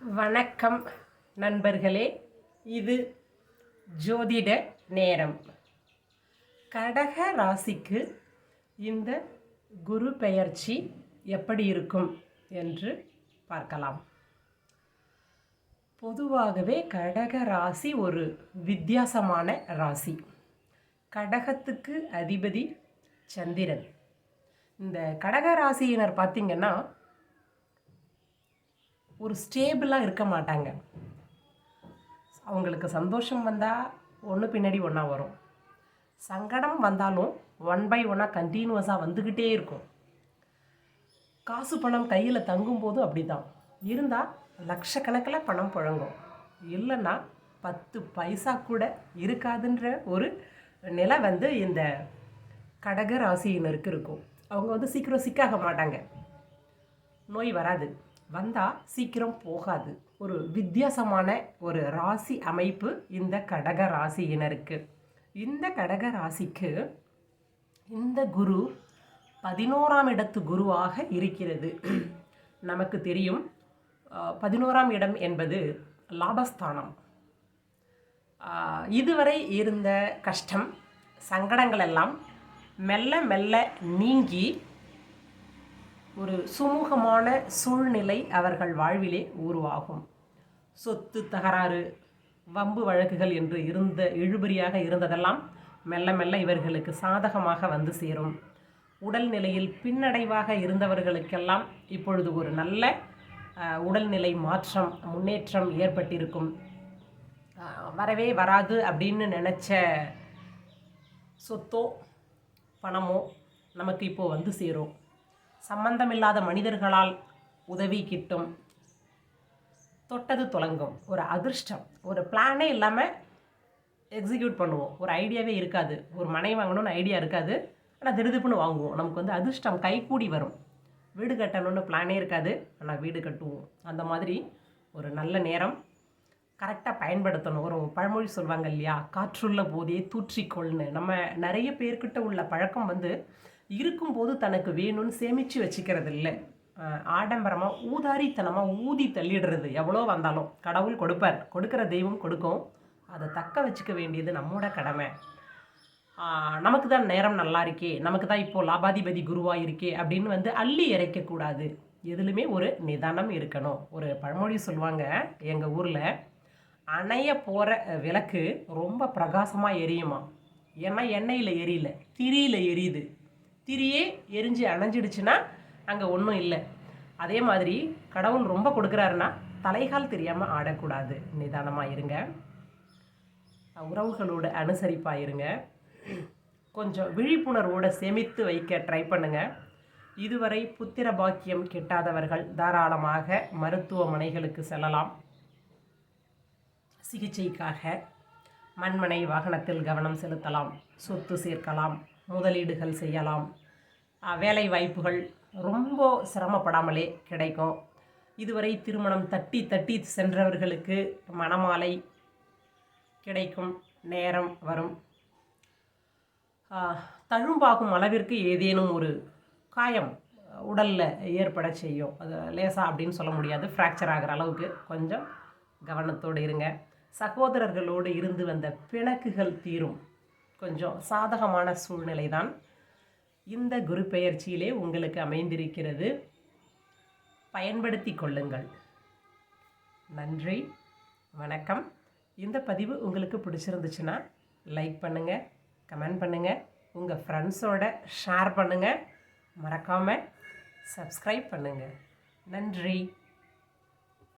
வணக்கம் நண்பர்களே. இது ஜோதிட நேரம். கடக ராசிக்கு இந்த குரு பெயர்ச்சி எப்படி இருக்கும் என்று பார்க்கலாம். பொதுவாகவே கடக ராசி ஒரு வித்தியாசமான ராசி. கடகத்துக்கு அதிபதி சந்திரன். இந்த கடக ராசியினர் பார்த்திங்கன்னா ஒரு ஸ்டேபிளாக இருக்க மாட்டாங்க. அவங்களுக்கு சந்தோஷம் வந்தால் ஒன்று பின்னாடி ஒன்றா வரும். சங்கடம் வந்தாலும் ஒன் பை ஒன்னாக கண்டினியூஸாக வந்துக்கிட்டே இருக்கும். காசு பணம் கையில் தங்கும்போது அப்படி தான் இருந்தால் லட்சக்கணக்கில் பணம் புழங்கும். இல்லைன்னா பத்து பைசா கூட இருக்காதுன்ற ஒரு நிலை வந்து இந்த கடக ராசியினருக்கு இருக்கும். அவங்க வந்து சீக்கிரம் சிக்காக மாட்டாங்க. நோய் வராது. வந்தால் சீக்கிரம் போகாது. ஒரு வித்தியாசமான ஒரு ராசி அமைப்பு இந்த கடக ராசியினருக்கு. இந்த கடக ராசிக்கு இந்த குரு பதினோராம் இடத்து குருவாக இருக்கிறது. நமக்கு தெரியும் பதினோராம் இடம் என்பது லாபஸ்தானம். இதுவரை இருந்த கஷ்டம் சங்கடங்கள் எல்லாம் மெல்ல மெல்ல நீங்கி ஒரு சுமூகமான சூழ்நிலை அவர்கள் வாழ்விலே உருவாகும். சொத்து தகராறு வம்பு வழக்குகள் என்று இருந்த இழுபறியாக இருந்ததெல்லாம் மெல்ல மெல்ல இவர்களுக்கு சாதகமாக வந்து சேரும். உடல் நிலையில் பின்னடைவாக இருந்தவர்களுக்கெல்லாம் இப்பொழுது ஒரு நல்ல உடல்நிலை மாற்றம் முன்னேற்றம் ஏற்பட்டிருக்கும். வரவே வராது அப்படின்னு நினச்ச சொத்தோ பணமோ நமக்கு இப்போது வந்து சேரும். சம்பந்தமில்லாத மனிதர்களால் உதவி கிட்டும். தொட்டது தொடங்கும் ஒரு அதிர்ஷ்டம். ஒரு பிளானே இல்லாமல் எக்ஸிக்யூட் பண்ணுவோம். ஒரு ஐடியாவே இருக்காது. ஒரு மனை வாங்கணும்னு ஐடியா இருக்காது. ஆனால் திருதுப்புன்னு வாங்குவோம். நமக்கு வந்து அதிர்ஷ்டம் கைகூடி வரும். வீடு கட்டணும்னு பிளானே இருக்காது. ஆனால் வீடு கட்டுவோம். அந்த மாதிரி ஒரு நல்ல நேரம் கரெக்டாக பயன்படுத்தணும். ஒரு பழமொழி சொல்லுவாங்க இல்லையா? காற்றுள்ள போதே தூற்றிக்கொள்னு. நம்ம நிறைய பேர்கிட்ட உள்ள பழக்கம் வந்து இருக்கும்போது தனக்கு வேணும்னு சேமித்து வச்சுக்கிறது இல்லை ஆடம்பரமாக ஊதாரித்தனமாக ஊதி தள்ளிடுறது. எவ்வளோ வந்தாலும் கடவுள் கொடுப்பார். கொடுக்குற தெய்வம் கொடுக்கும். அதை தக்க வச்சுக்க வேண்டியது நம்மோட கடமை. நமக்கு தான் நேரம் நல்லா இருக்கே. நமக்கு தான் இப்போது லாபாதிபதி குருவாக இருக்கே அப்படின்னு வந்து அள்ளி இறைக்கக்கூடாது எதுலுமே ஒரு நிதானம் இருக்கணும். ஒரு பழமொழி சொல்லுவாங்க எங்கள் ஊரில் அணைய போகிற விளக்கு ரொம்ப பிரகாசமாக எரியுமா? ஏன்னா எண்ணெயில் எரியல திரியில் எரியுது. திரியே எரிஞ்சு அணைஞ்சிடுச்சுன்னா அங்கே ஒன்றும் இல்லை. அதே மாதிரி கடவுள் ரொம்ப கொடுக்குறாருன்னா தலைகால் தெரியாமல் ஆடக்கூடாது. நிதானமாக இருங்க. உறவுகளோட அனுசரிப்பாக இருங்க. கொஞ்சம் விழிப்புணர்வோடு சேமித்து வைக்க ட்ரை பண்ணுங்கள் இதுவரை புத்திர பாக்கியம் கிட்டாதவர்கள் தாராளமாக மருத்துவமனைகளுக்கு செல்லலாம். சிகிச்சைக்காக மண்மனை வாகனத்தில் கவனம் செலுத்தலாம். சொத்து சேர்க்கலாம். முதலீடுகள் செய்யலாம். வேலை வாய்ப்புகள் ரொம்ப சிரமப்படாமலே கிடைக்கும். இதுவரை திருமணம் தட்டி தட்டி சென்றவர்களுக்கு மணமாலை கிடைக்கும் நேரம் வரும். தழும்பாகும் அளவிற்கு ஏதேனும் ஒரு காயம் உடலில் ஏற்பட செய்யும். அது லேசா அப்படின்னு சொல்ல முடியாது. ஃப்ராக்சர் ஆகிற அளவுக்கு கொஞ்சம் கவனத்தோடு இருங்க. சகோதரர்களோடு இருந்து வந்த பிணக்குகள் தீரும். கொஞ்சம் சாதகமான சூழ்நிலை தான் இந்த குரு பெயர்ச்சியிலே உங்களுக்கு அமைந்திருக்கிறது. பயன்படுத்தி கொள்ளுங்கள். நன்றி வணக்கம். இந்த பதிவு உங்களுக்கு பிடிச்சிருந்துச்சுன்னா லைக் பண்ணுங்கள் கமெண்ட் பண்ணுங்கள் உங்கள் ஃப்ரெண்ட்ஸோட ஷேர் பண்ணுங்கள் மறக்காமல் சப்ஸ்கிரைப் பண்ணுங்கள் நன்றி.